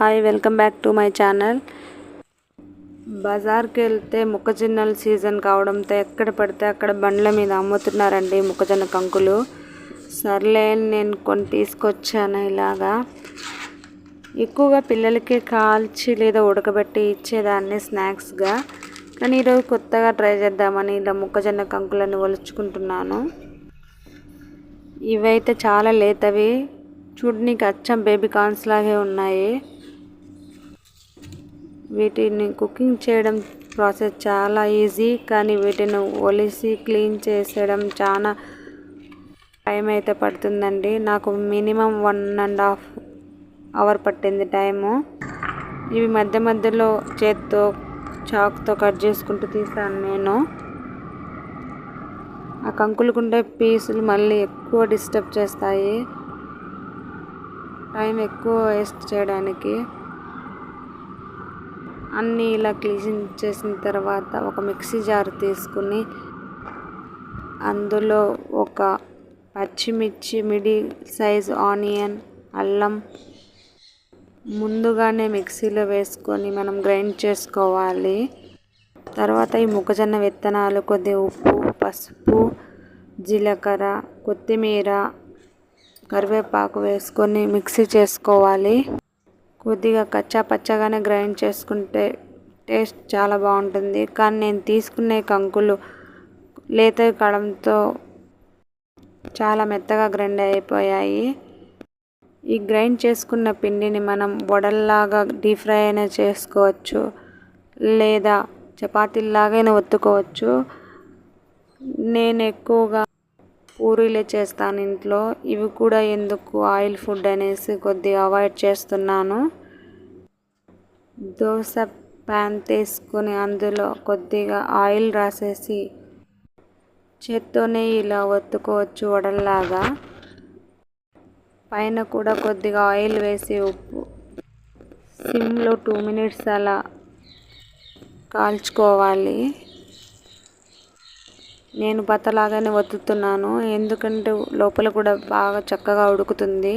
Hi welcome back to my channel. బజార్కి వెళ్తే మొక్కజొన్నల సీజన్ కావడంతో ఎక్కడ పడితే అక్కడ బండ్ల మీద అమ్ముతున్నారండి మొక్కజొన్న కంకులు. సర్లే నేను కొన్ని తీసుకొచ్చాను ఇలాగా. ఎక్కువగా పిల్లలకి కాల్చి లేదా ఉడకబెట్టి ఇచ్చేదాన్ని స్నాక్స్గా. కానీ ఈరోజు కొత్తగా ట్రై చేద్దామని ఇలా మొక్కజొన్న కంకులను ఒలుచుకుంటున్నాను. ఇవైతే చాలా లేతవి. చూడనీకి అచ్చం బేబీ కార్న్స్ లాగే ఉన్నాయి. వీటిని కుకింగ్ చేయడం ప్రాసెస్ చాలా ఈజీ కానీ వీటిని ఒలిసి క్లీన్ చేసేయడం చాలా టైం అయితే పడుతుందండి. నాకు minimum one and half hour పట్టింది టైము. ఇవి మధ్య మధ్యలో చేత్తో చాక్తో కట్ చేసుకుంటూ తీసాను నేను. ఆ కంకులుకుండే పీసులు మళ్ళీ ఎక్కువ డిస్టర్బ్ చేస్తాయి. టైం ఎక్కువ వేస్ట్ చేయడానికి. అన్నీ ఇలా క్లీన్ చేసిన తర్వాత ఒక మిక్సీ జార్ తీసుకుని అందులో ఒక పచ్చిమిర్చి మిడిల్ సైజ్ ఆనియన్ అల్లం ముందుగానే మిక్సీలో వేసుకొని మనం గ్రైండ్ చేసుకోవాలి. తర్వాత ఈ మొక్కజొన్న విత్తనాలు కొద్ది ఉప్పు పసుపు జీలకర్ర కొత్తిమీర కరివేపాకు వేసుకొని మిక్సీ చేసుకోవాలి. కొద్దిగా కచ్చా పచ్చగానే గ్రైండ్ చేసుకుంటే టేస్ట్ చాలా బాగుంటుంది. కానీ నేను తీసుకునే కంకులు లేత కడంతో చాలా మెత్తగా గ్రైండ్ అయిపోయాయి. ఈ గ్రైండ్ చేసుకున్న పిండిని మనం వడల్లాగా డీప్ ఫ్రై అయినా చేసుకోవచ్చు. లేదా చపాతీలాగైనా ఒత్తుకోవచ్చు. నేను ఎక్కువగా పూరీలే చేస్తాను ఇంట్లో. ఇవి కూడా ఎందుకు? ఆయిల్ ఫుడ్ అనేసి కొద్దిగా అవాయిడ్ చేస్తున్నాను. దోశ ప్యాన్ తీసుకొని అందులో కొద్దిగా ఆయిల్ రాసేసి చేత్తోనే ఇలా ఒత్తుకోవచ్చు వడల్లాగా. పైన కూడా కొద్దిగా ఆయిల్ వేసి ఉప్పు. సిమ్లో టూ మినిట్స్ అలా కాల్చుకోవాలి. నేను బత్తలాగానే వత్తుతున్నాను ఎందుకంటే లోపల కూడా బాగా చక్కగా ఉడుకుతుంది.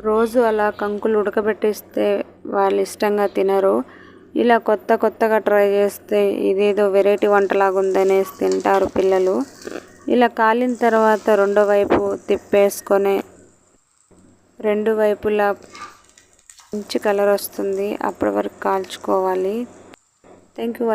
రోజు అలా కంకులు ఉడకబెట్టిస్తే వాళ్ళు ఇష్టంగా తినరు. ఇలా కొత్త కొత్తగా ట్రై చేస్తే ఇదేదో వెరైటీ వంటలాగా ఉందనేసి తింటారు పిల్లలు. ఇలా కాలిన తర్వాత రెండో వైపు తిప్పేసుకొని రెండు వైపులా మంచి కలర్ వస్తుంది. అప్పటి వరకు కాల్చుకోవాలి. Thank you